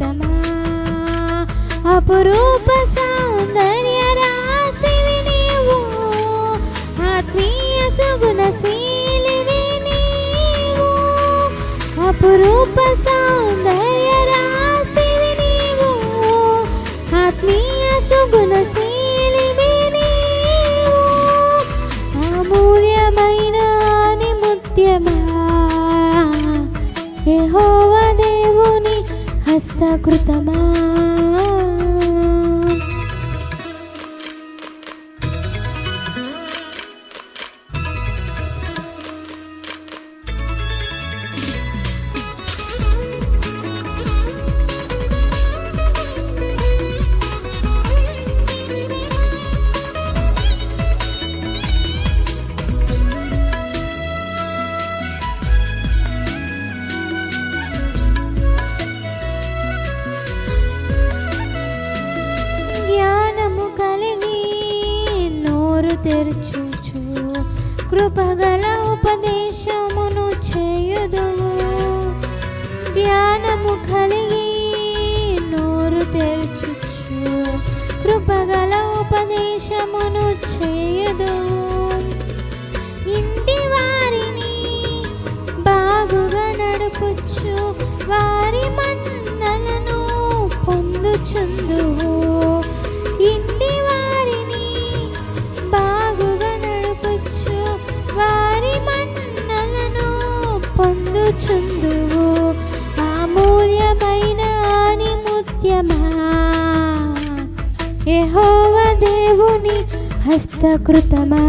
హస్తకృతమా అపురూప సౌందర్య రాశివి నీవు ఆత్మీయ సుగుణశీలివి నీవు అపురూప సౌందర్య రాశివి నీవు ఆత్మీయ సుగుణశీలివి నీవు. అమూల్యమైన నీ ముత్యమా యెహోవా హస్తకృతమా నోరు తెరుచుచు. కృపగల ఉపదేశమును చేయుదు జ్ఞానము కలిగి నోరు తెరుచుచు. కృపగల ఉపదేశమును చేయుదు పొందుచుందువు. అమూల్యమైన నిముత్యమా దేవుని హస్తకృతమా?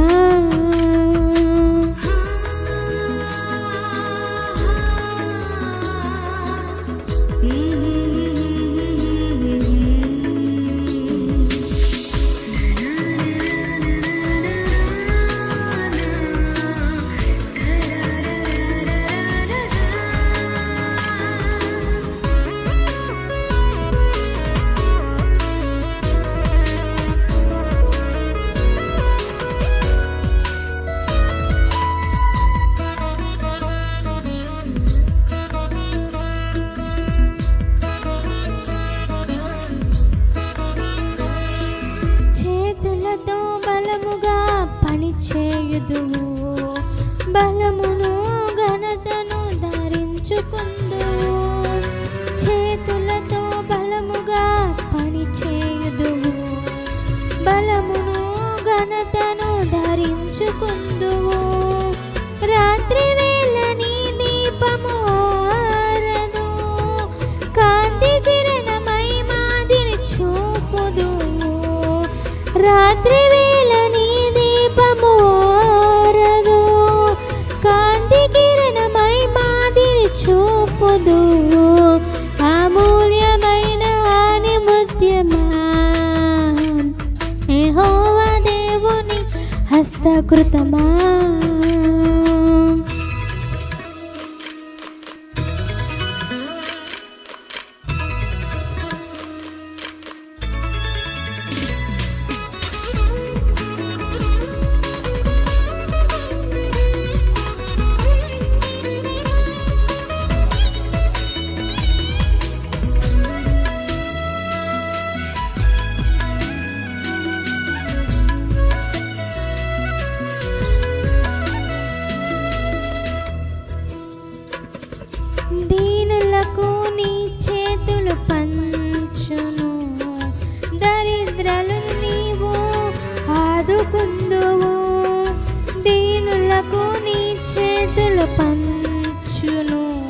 చేతులతో బలముగా పనిచేయుదువు. బలమును ఘనతను కృతమా పంచును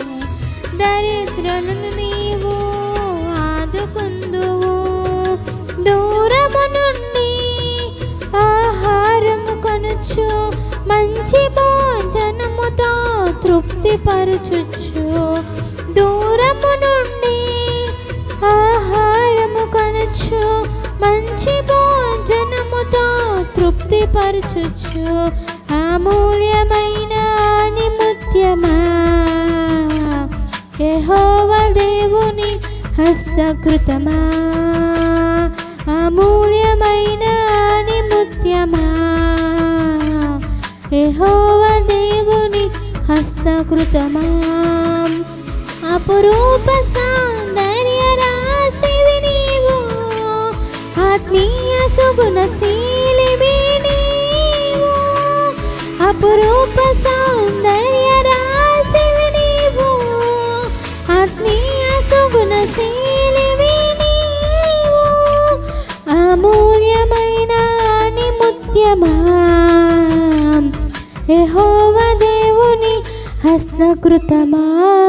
దరిద్రులను నీవు ఆదుకుందువు. దూరము నుండి ఆహారము కొనుచు మంచి భోజనముతో తృప్తిపరచుచు. దూరము నుండి ఆహారము కొనుచు మంచి భోజనముతో తృప్తిపరచుచు. అమూల్యమ దేవుని హస్తకృతమా? అమూల్యమైన నిముత్యమా? యెహోవ దేవుని హస్తకృతమా? అపురూప సౌందర్య రాశివి నీవు ఆత్మీయ సుగుణశీలివి నీవు. అపురూప సౌందర్య యెహోవ